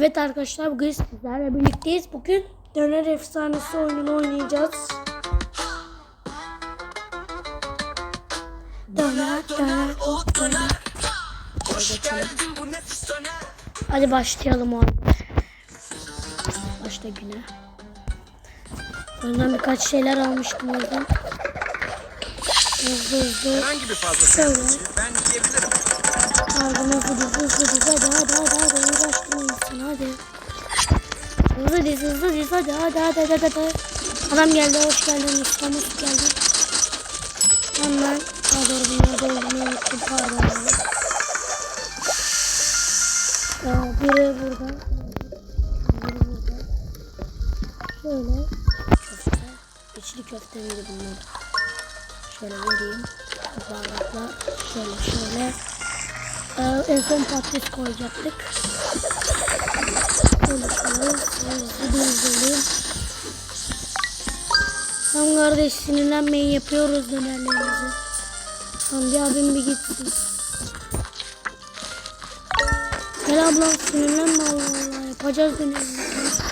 Evet arkadaşlar bugün sizlerle birlikteyiz. Bugün Döner Efsanesi oyununu oynayacağız. Döner, döner, oh döner. Hadi başlayalım abi. Başla güne. Oyundan birkaç şeyler almıştım oradan. Hızlı hızlı. Herhangi bir fazla Şöyle. ben yiyebilirim. Ardına hızlı hızlı hızlı hadi hadi hadi hadi uğraştırmayın sen hadi. Hızlı diz hızlı diz hadi hadi hadi hadi hadi. Adam geldi hoş geldin İstanbul hoş geldin. Hemen doğru bunları doldurmayı unuttum pardon. Ee, biri burada. Biri burada. Şöyle köfte. İçli köfte miydi bunlar? Şöyle vereyim. Bardaklar. Şöyle şöyle. Ee, en son patates koyacaktık. Şöyle şöyle Tamam kardeş sinirlenmeyin yapıyoruz dönerlerimizi. Tamam bir abim bir gitsin. Gel ablam sinirlenme Allah Allah yapacağız dönerimizi.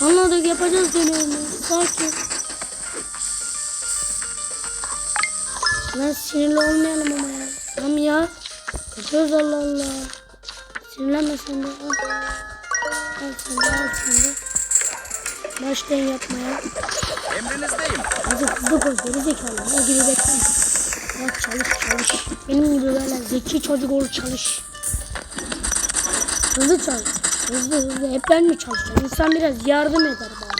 Anladık yapacağız dönerimizi. Sakin. Lan sinirli olmayalım ama ya. Tamam ya. Kaçıyoruz Allah Allah. Sinirlenme sen de. Al. Al sen de al sen de. Başlayın yapmaya. Emrinizdeyim. Hadi hızlı koy geri zekalı. O gibi bekleme. Bak çalış çalış. Benim gibi böyle zeki çocuk ol çalış. Hızlı çalış. Hızlı hızlı. Hep ben mi çalışacağım? İnsan biraz yardım eder bana.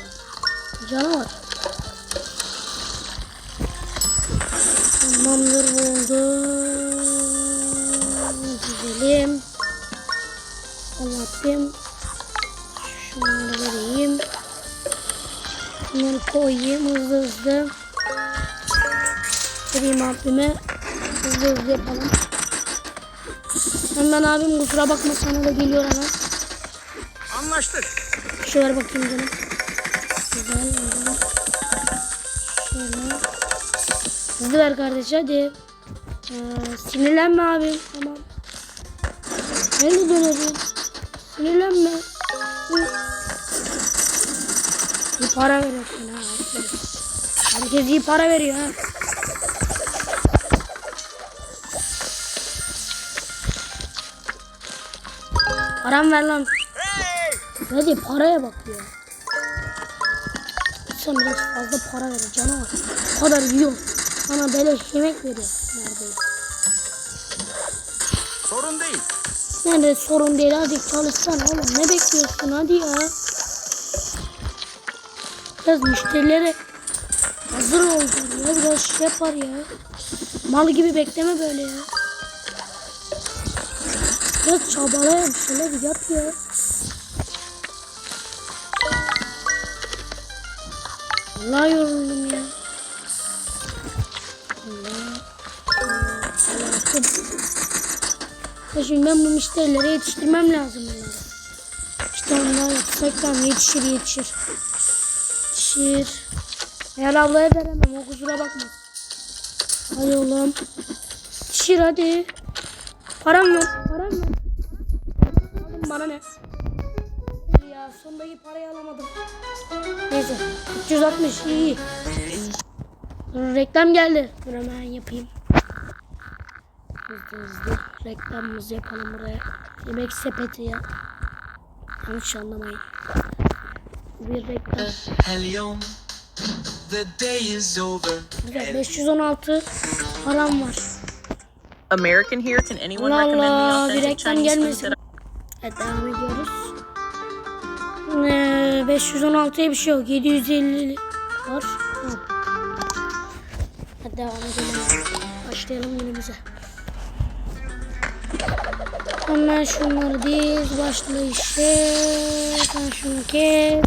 Canavar. Tamamdır oldu. Güzelim. Anlattım. Şunları vereyim. Bunları koyayım hızlı hızlı. Vereyim abime. Hızlı hızlı yapalım. Hemen abim kusura bakma sana da geliyor hemen. Anlaştık. Şu ver bakayım canım. Güzel oradan. Hızlı ver kardeş hadi. Ee, sinirlenme abim. Tamam. Ben de dönerim. Sinirlenme. İyi para veriyorsun ha. Herkes iyi para veriyor ha. Param ver lan. Hadi paraya bak ya. Sen biraz fazla para ver canavar. O kadar yiyor. Bana beleş yemek veriyor. Neredeyse. Sorun değil. Nerede sorun değil hadi çalışsana oğlum. Ne bekliyorsun hadi ya. Biraz müşterilere hazır olacaksın ya. Biraz şey yapar ya. Mal gibi bekleme böyle ya. Biraz çabalayan şöyle bir yap ya. Allah yoruldum ya. Ya şimdi ben bu müşterilere yetiştirmem lazım bunları. İşte onlar yapsak yetişir yetişir. Yetişir. Eğer ablaya veremem o kusura bakma. Hadi oğlum. Yetişir hadi. Param ver. Param ver. Oğlum bana ne? Ya sondaki parayı alamadım. Neyse. 360 iyi. Reklam geldi. Dur hemen yapayım. Hızlı reklamımızı yapalım buraya. Yemek sepeti ya. Yanlış anlamayın. Bir reklam. Helium, the day is over. Güzel 516 param var. American here. Can anyone Allah recommend Allah me bir authentic reklam Chinese gelmesin. Evet devam ediyoruz. Ee, 516'ya bir şey yok. 750 var. Hadi devam edelim. Başlayalım günümüze. Hemen şunları diz. Başla işe. Sen şunu kes.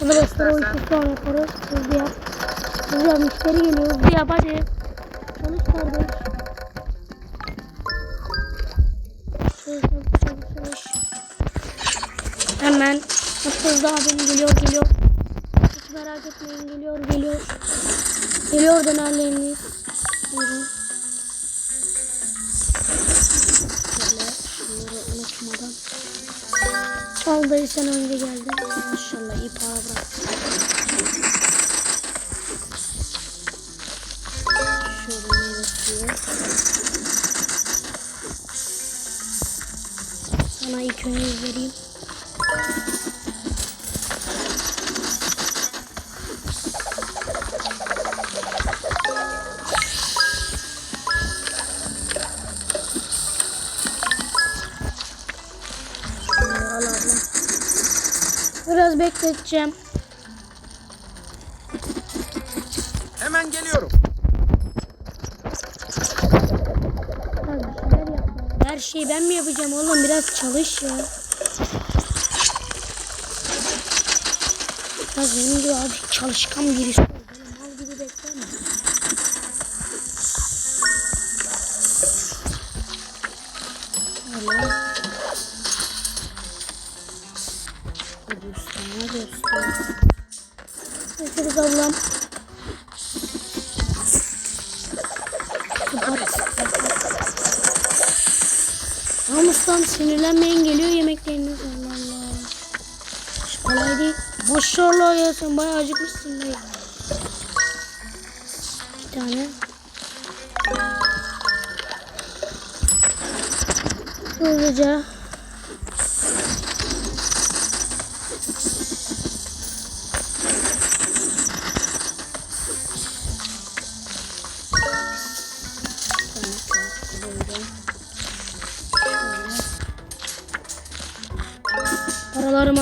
Bunu başları uyku sonra yaparız. Hızlı yap. Hızlı yap. Müşteri geliyor. Hızlı yap hadi. Çalış kardeş. Çalış çalış çalış çalış. Hemen hızlı abim geliyor geliyor. Hiç merak etmeyin geliyor geliyor. Geliyor dönerleriniz. Al dayı sen önce geldin. Maşallah iyi para bırak. Şöyle meyve suyu. Sana ilk önce vereyim. Bekleteceğim. Hemen geliyorum. Her şeyi ben mi yapacağım oğlum? Biraz çalış ya. Biraz benim gibi abi çalışkan birisi Namustan sinirlenmeyin geliyor yemekleriniz Allah Allah. Kolay değil. Maşallah ya sen bayağı acıkmışsın dayı. Bir tane. Hızlıca.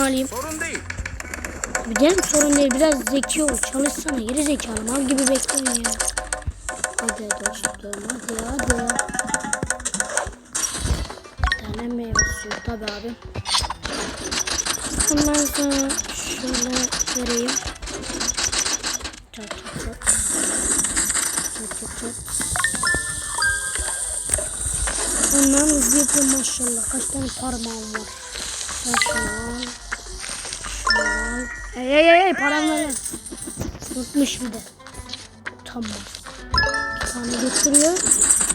Alayım. Sorun değil. Mi sorun değil biraz zeki ol çalışsana geri zekalı mal gibi bekleyin ya. Hadi dostum hadi hadi. Bir tane meyve suyu tabi abi. Ondan sonra şöyle vereyim. Çat çat çat. Çat çat çat. Ondan hızlı yapıyorum maşallah. Kaç tane parmağım var. Sen Hey hey hey lan. Unutmuş bir de. Tamam. Bir tane getiriyor.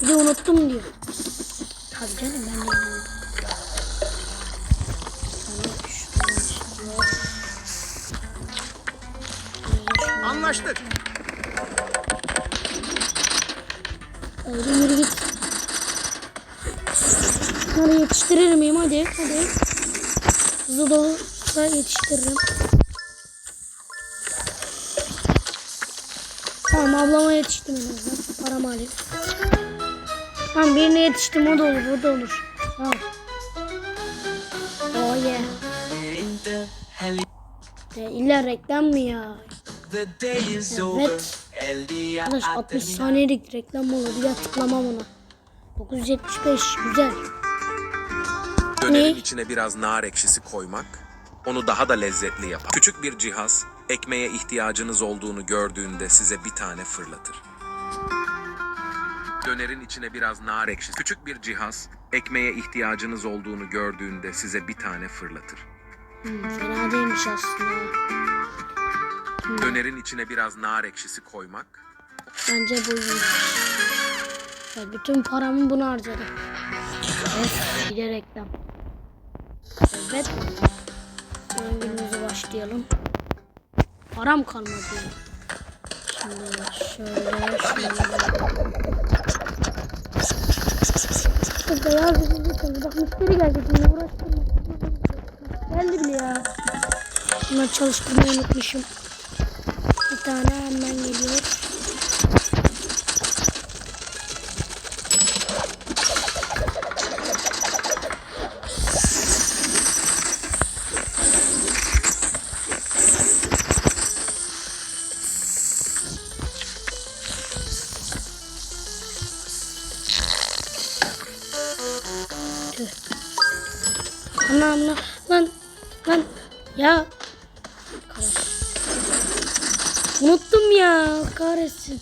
Bir de unuttum diyor. Tabii canım ben de şunu- Anlaştık. Öyle yürü git. Bunları yetiştirir miyim? Hadi, hadi. Hızlı dolursa yetiştiririm. Tamam ablama yetiştim en azından. Paramı alayım. Tamam birine yetiştim o da olur, o da olur. Tamam. Oh yeah. De, illa reklam mı ya? Evet. Arkadaş ha 60 terminado. saniyelik reklam olur. Bir daha tıklamam ona. 975 güzel. Dönerin Ne? içine biraz nar ekşisi koymak, onu daha da lezzetli yapar. Küçük bir cihaz, ekmeğe ihtiyacınız olduğunu gördüğünde size bir tane fırlatır. Dönerin içine biraz nar ekşisi. Küçük bir cihaz, ekmeğe ihtiyacınız olduğunu gördüğünde size bir tane fırlatır. Hmm, fena değilmiş aslında. Dönerin içine biraz nar ekşisi koymak, Bence bu. Ya bütün paramı buna harcadım. Evet, bir de reklam. Evet. Son günümüze başlayalım. Param kalmadı. Şimdi şöyle şöyle. Yazdı bizi kız. Bak müşteri geldi şimdi uğraştırma. Geldi bile ya. Bunları çalıştırmayı unutmuşum. Bir tane hemen geliyor. Anam lan lan lan ya Kahretsin. Unuttum ya kahretsin.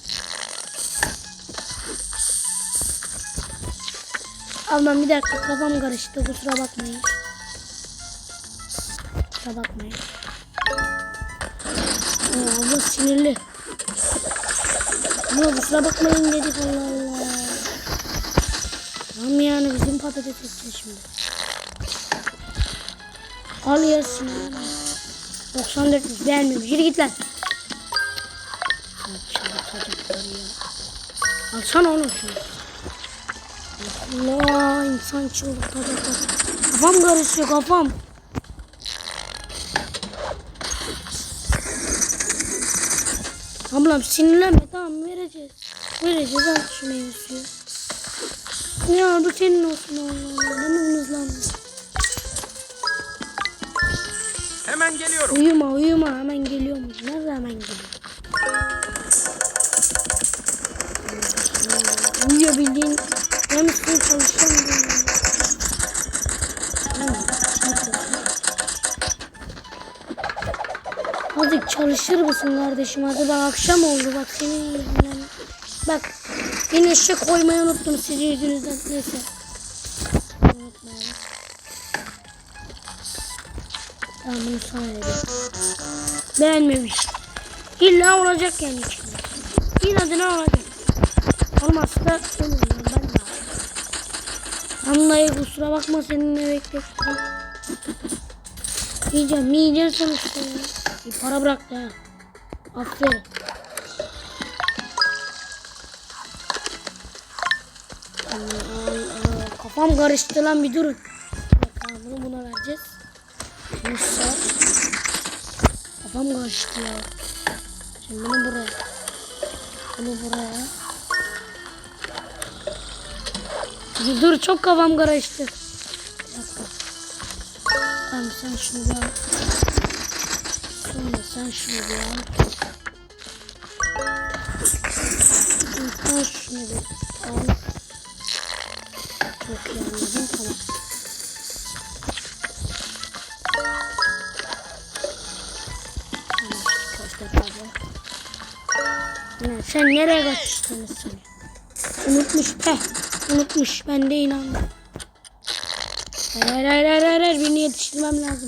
Ablam bir dakika kafam karıştı kusura bakmayın. Kusura bakmayın. Abla sinirli. Ama kusura bakmayın dedik Allah Allah. Tamam yani bizim patates şimdi. Al yersin. 94 'müş, beğenmemiş. Yürü git lan. Alsana oğlum şunu. Allah insan çıldırtacaklar. Kafam karışıyor kafam. Ablam sinirlenme tamam vereceğiz. Vereceğiz al şu meyve suyu. Ya bu senin olsun Allah Allah. Ne Hemen geliyorum. Uyuma uyuma hemen geliyorum. Nerede hemen geliyor? Uyuyor bildiğin. Ben üstüne. Tamam, çalışıyorum. Azıcık çalışır mısın kardeşim? Hadi bak akşam oldu bak senin yüzünden. Bak yine eşek koymayı unuttum sizin yüzünüzden. Neyse. Tamam bunu sana. Beğenmemiş. İlla olacak yani içinde. İnadına olacak. Olmazsa da olmuyor. Ben de Anlayı kusura bakma seninle beklettim. Yiyeceğim, yiyeceğim sonuçta ya. Bir para bıraktı ha. Aferin. Kafam karıştı lan bir durun. Bakalım bunu buna vereceğiz. Musa. Kafam karıştı ya. Şimdi bunu buraya. Bunu buraya. Dur, dur çok kafam karıştı. Tamam sen şunu bir al. Sonra sen şunu al. Sen şunu al. Sen nereye kaçtın sen? Unutmuş be. Unutmuş. Ben de inandım. Hayır hayır hayır hayır. hayır. Birini yetiştirmem lazım.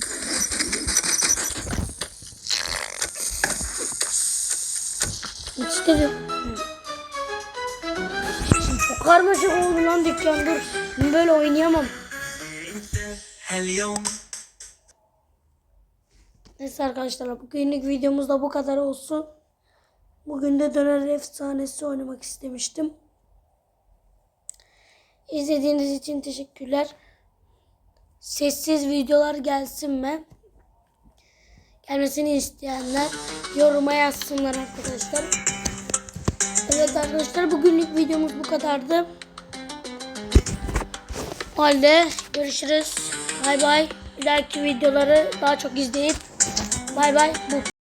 Yetiştirdim. Çok karmaşık oldu lan dükkan dur. Ben böyle oynayamam. Neyse arkadaşlar bugünlük videomuz da bu kadar olsun. Bugün de döner efsanesi oynamak istemiştim. İzlediğiniz için teşekkürler. Sessiz videolar gelsin mi? Gelmesini isteyenler yoruma yazsınlar arkadaşlar. Evet arkadaşlar bugünlük videomuz bu kadardı. O halde görüşürüz. Bay bay. Bir dahaki videoları daha çok izleyip bay bay. Bu.